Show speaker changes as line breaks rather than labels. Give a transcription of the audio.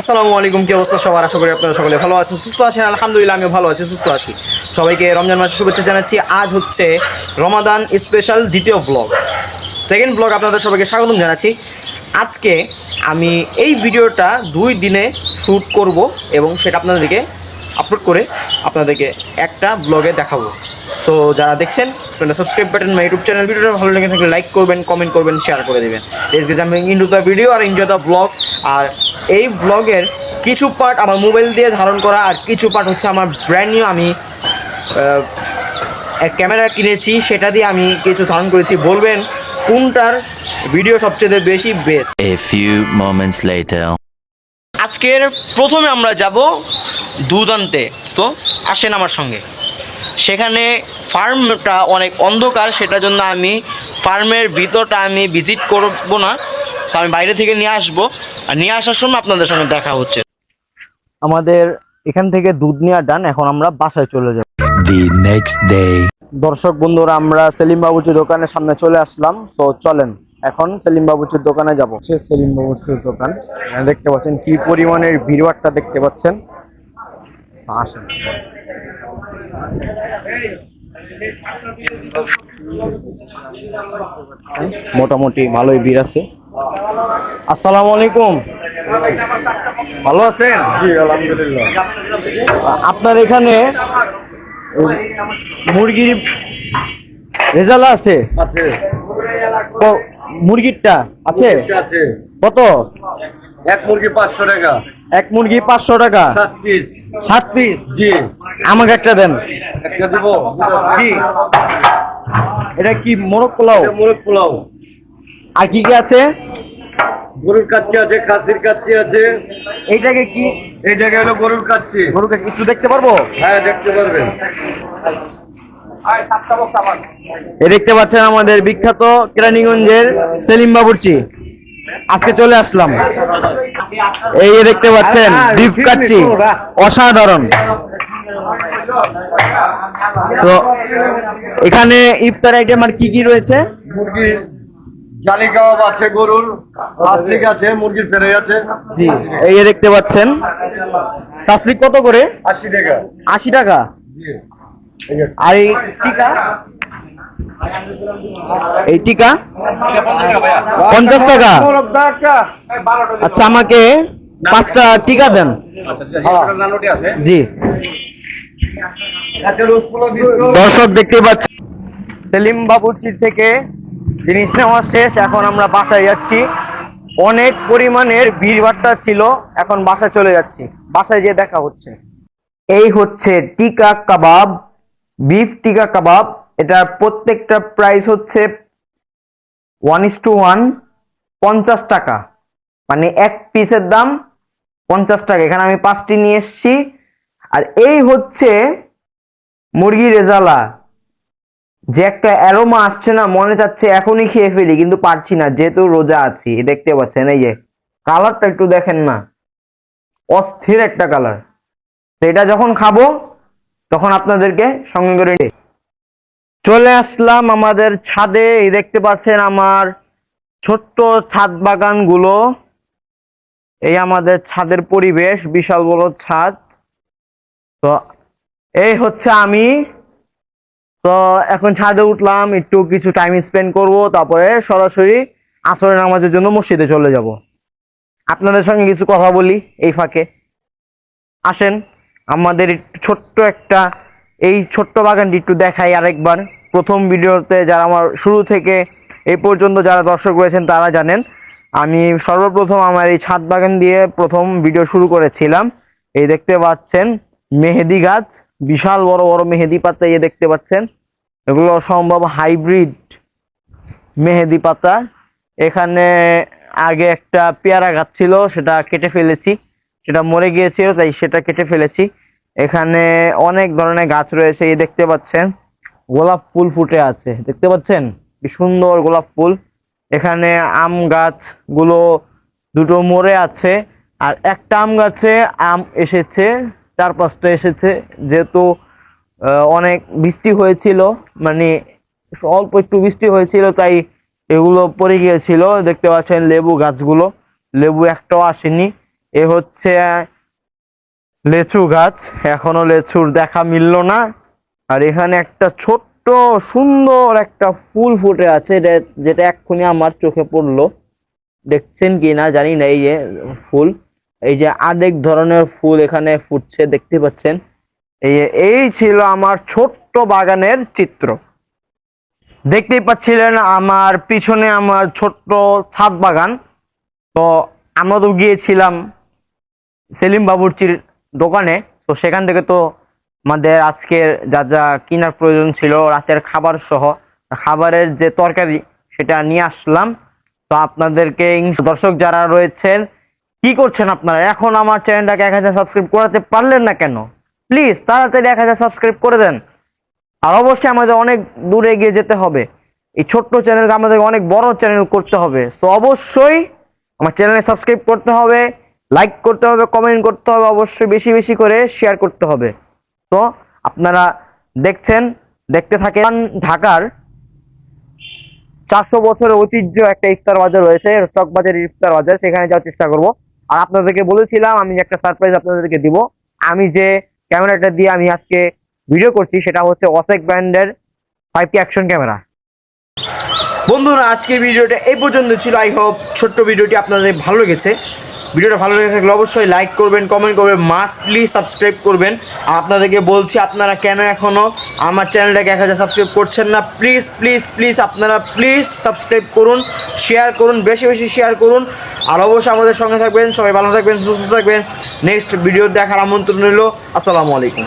আসসালামু আলাইকুম, কি অবস্থা সবার? আশা করি আপনারা সকলে ভালো আছেন, সুস্থ আছেন, আলহামদুলিল্লাহ আমিও ভালো আছি, সুস্থ আছি। সবাইকে রমজান মাসের শুভেচ্ছা জানাচ্ছি। আজ হচ্ছে রমাদান স্পেশাল দ্বিতীয় ব্লগ সেকেন্ড ব্লগ আপনাদের সবাইকে স্বাগতম জানাচ্ছি। আজকে আমি এই ভিডিওটা দুই দিনে শ্যুট করব এবং সেটা আপনাদেরকে আপলোড করে আপনাদেরকে একটা ব্লগে দেখাবো। সো যারা দেখছেন subscribe button my YouTube channel ভিডিওটা ভালো লেগে থাকলে লাইক করবেন কমেন্ট করবেন শেয়ার করে দেবেন। গেট আমি ইনটু দ্য ভিডিও আর এনজয় দ্য ব্লগ আর এই ব্লগের কিছু পার্ট আমার মোবাইল দিয়ে ধারণ করা আর কিছু পার্ট হচ্ছে আমার ব্র্যান্ড নিউ আমি ক্যামেরা কিনেছি সেটা দিয়ে আমি কিছু ধারণ করেছি। বলবেন কোনটার ভিডিও সবচেয়ে বেশি best
A few moments later.
আজকের প্রথমে আমরা যাব দুদান্তে। তো আসেন আমার সঙ্গে। সেখানে ফার্মটা অনেক অন্ধকার সেটার জন্য আমি ফার্মের ভিতরটা আমি ভিজিট করব না। তো আমি বাইরে থেকে নিয়ে আসব। আর নিয়ে আসার সময় আপনাদের সঙ্গে দেখা হচ্ছে। আমাদের এখান থেকে দুধ নেওয়া ডান এখন আমরা বাসায় চলে যাব।
The next day.
দর্শক বন্ধুরা আমরা সেলিম বাবুচির দোকানের সামনে চলে আসলাম। তো চলেন এখন সেলিম বাবুচির দোকানে যাব। সে সেলিম বাবুচির দোকান। দেখতে পাচ্ছেন কি পরিমাণের ভিড়বাটটা দেখতে পাচ্ছেন। আসেন। মোটামুটি ভালোই ভিড় আছে। আসসালামু আলাইকুম। ভালো আছেন?
জি আলহামদুলিল্লাহ।
আপনার এখানে মুরগির রেজাল্ট আছে?
আছে।
মুরগিরটা আছে?
আছে।
কত?
এক মুরগি পাঁচশো টাকা।
এক মুরগি পাঁচশো টাকা।
সাত পিস। জি।
আমাকে একটা দেন।
একটা দিব?
জি। এটা কি মোরগ পোলাও?
মোরগ পোলাও।
আর কি কি আছে?
গরুর কাচ্চি আছে খাসির কাচ্চি আছে।
এইটাকে কি?
এই জায়গায় হলো গরুর কাচ্চি।
গরুকে একটু দেখতে পারব?
হ্যাঁ দেখতে পারবেন।
এ দেখতে পাচ্ছেন আমাদের বিখ্যাত কেরানীগঞ্জের সেলিম বাবুর্চি আজকে চলে আসলাম। এই যে দেখতে পাচ্ছেন বিফ কাচ্চি অসাধারণ। তো এখানে ইফতার আইটেম আর কি কি রয়েছে?
মুরগির জালি কাবাব আছে গরুর সাসলিক আছে মুরগির ফেরাই আছে।
জি এই দেখতে পাচ্ছেন সাসলিক কত করে?
আশি টাকা।
আশি টাকা। আর এই টিকা? এই টিকা? পঞ্চাশ টাকা। আচ্ছা আমাকে পাঁচটা টিকা দেন। জি। দর্শক দেখতে পাচ্ছি। সেলিম বাবুর্চির থেকে জিনিস নেওয়া শেষ। এখন আমরা বাসায় যাচ্ছি। অনেক পরিমাণের ভিড়ভাট্টা ছিল। এখন বাসায় চলে যাচ্ছি। বাসায় গিয়ে দেখা হচ্ছে। এই হচ্ছে টিকা কাবাব, বিফ টিকা কাবাব। এটার প্রত্যেকটা প্রাইস হচ্ছে ওয়ান ইস টু ওয়ান পঞ্চাশ টাকা। মানে এক পিসের দাম পঞ্চাশ টাকা। এখানে আমি পাঁচটি নিয়ে এসেছি। আর এই হচ্ছে মুরগি রেজালা। যে একটা অ্যারোমা আসছে না, মনে চাচ্ছে এখনই খেয়ে ফেলি, কিন্তু পারছি না, যেহেতু রোজা আছি। দেখতে পাচ্ছেন, এই যে কালারটা একটু দেখেন না। অস্থির একটা কালার তো এটা যখন খাব, তখন আপনাদেরকে সঙ্গে করে চলে আসলাম আমাদের ছাদে। এই দেখতে পাচ্ছেন আমার ছোট্ট ছাদ বাগানগুলো। এই আমাদের ছাদের পরিবেশ, বিশাল বড় ছাদ। তো এই হচ্ছে আমি। তো এখন ছাদে উঠলাম, একটু কিছু টাইম স্পেন্ড করব, তারপরে সরাসরি আসরের নামাজের জন্য মসজিদে চলে যাব। আপনাদের সঙ্গে কিছু কথা বলি এই ফাঁকে। আসেন, আমাদের একটু ছোট্ট একটা এই ছোট্ট বাগানটি একটু দেখাই আরেকবার। প্রথম ভিডিওতে যারা আমার শুরু থেকে এ পর্যন্ত যারা দর্শক রয়েছেন তারা জানেন, আমি সর্বপ্রথম আমার এই ছাদ বাগান দিয়ে প্রথম ভিডিও শুরু করেছিলাম। এই দেখতে পাচ্ছেন, মেহেদি গাছ, বিশাল বড় বড় মেহেদি পাতা এই দেখতে পাচ্ছেন। এগুলো সম্ভব হাইব্রিড মেহেদি পাতা। এখানে আগে একটা পেয়ারা গাছ ছিল, সেটা কেটে ফেলেছি। সেটা মরে গিয়েছিল, তাই সেটা কেটে ফেলেছি। এখানে অনেক ধরনের গাছ রয়েছে, এই দেখতে পাচ্ছেন। গোলাপ ফুল ফুটে আছে, দেখতে পাচ্ছেন? কি সুন্দর গোলাপ ফুল। এখানে আম গাছগুলো দুটো মরে আছে, আর একটা আম গাছে আম এসেছে, চার পাঁচটা এসেছে। যেহেতু অনেক বৃষ্টি হয়েছিল মানে অল্প একটু বৃষ্টি হয়েছিল, তাই এগুলো পড়ে গিয়েছিল। দেখতে পাচ্ছেন লেবু গাছগুলো। লেবু একটাও আসেনি। এ হচ্ছে লেচু গাছ, এখনও লেচুর দেখা মিললো না। আর এখানে একটা ছোট্ট, সুন্দর একটা ফুল ফুটে আছে যেটা এক্ষুনি আমার চোখে পড়ল। দেখছেন কি না, জানি না এই যে ফুল। এই যে আরেক ধরনের ফুল এখানে ফুটছে, দেখতে পাচ্ছেন। এই এই ছিল আমার ছোট্ট বাগানের চিত্র। দেখতেই পাচ্ছিলেন আমার পিছনে আমার ছোট্ট ছাদ বাগান। তো আমরা তো গিয়েছিলাম সেলিম বাবুর্চির দোকানে, তো সেখান থেকে তো আমাদের আজকের যা যা কেনার প্রয়োজন ছিল, রাতের খাবার সহ, খাবারের যে তরকারি, সেটা নিয়ে আসলাম। তো আপনাদেরকে দর্শক যারা রয়েছেন, কি করছেন আপনারা? এখন আমার চ্যানেলটাকে এক হাজার সাবস্ক্রাইব করাতে পারলেন না কেন? প্লিজ, তাড়াতাড়ি এক হাজার সাবস্ক্রাইব করে দেন। আর অবশ্যই আমাদের অনেক দূরে এগিয়ে যেতে হবে। এই ছোট্ট চ্যানেলকে আমাদের অনেক বড় চ্যানেল করতে হবে। তো অবশ্যই আমার চ্যানেলে সাবস্ক্রাইব করতে হবে। লাইক করতে হবে কমেন্ট করতে হবে, অবশ্যই বেশি বেশি করে শেয়ার করতে হবে। তো আপনারা দেখছেন, দেখতে থাকেন, ঢাকার চারশো বছরের ঐতিহ্য একটা ইফতার বাজার রয়েছে চকবাজারের ইফতার বাজার, সেখানে যাওয়ার চেষ্টা করব। আর আপনাদেরকে বলেছিলাম, আমি একটা সারপ্রাইজ আপনাদেরকে দিব। আমি যে ক্যামেরাটা দিয়ে আমি আজকে ভিডিও করছি, সেটা হচ্ছে অসেক ব্র্যান্ডের ফাইভ টি অ্যাকশন ক্যামেরা
বন্ধুরা, আজকের ভিডিওটা এই পর্যন্ত ছিল। আই হোপ ছোট্ট ভিডিওটি আপনাদের ভালো লেগেছে। ভিডিওটা ভালো লেগে থাকলে অবশ্যই লাইক করবেন কমেন্ট করবেন মাস্টলি সাবস্ক্রাইব করবেন। আপনাদেরকে বলছি, আপনারা কেন এখনও আমার চ্যানেলটাকে এক হাজার সাবস্ক্রাইব করছেন না? প্লিজ প্লিজ প্লিজ আপনারা প্লিজ সাবস্ক্রাইব করুন শেয়ার করুন, বেশি বেশি শেয়ার করুন। আর অবশ্যই আমাদের সঙ্গে থাকবেন, সবাই ভালো থাকবেন, সুস্থ থাকবেন। নেক্সট ভিডিও দেখার আমন্ত্রণ রইল। আসসালামু আলাইকুম।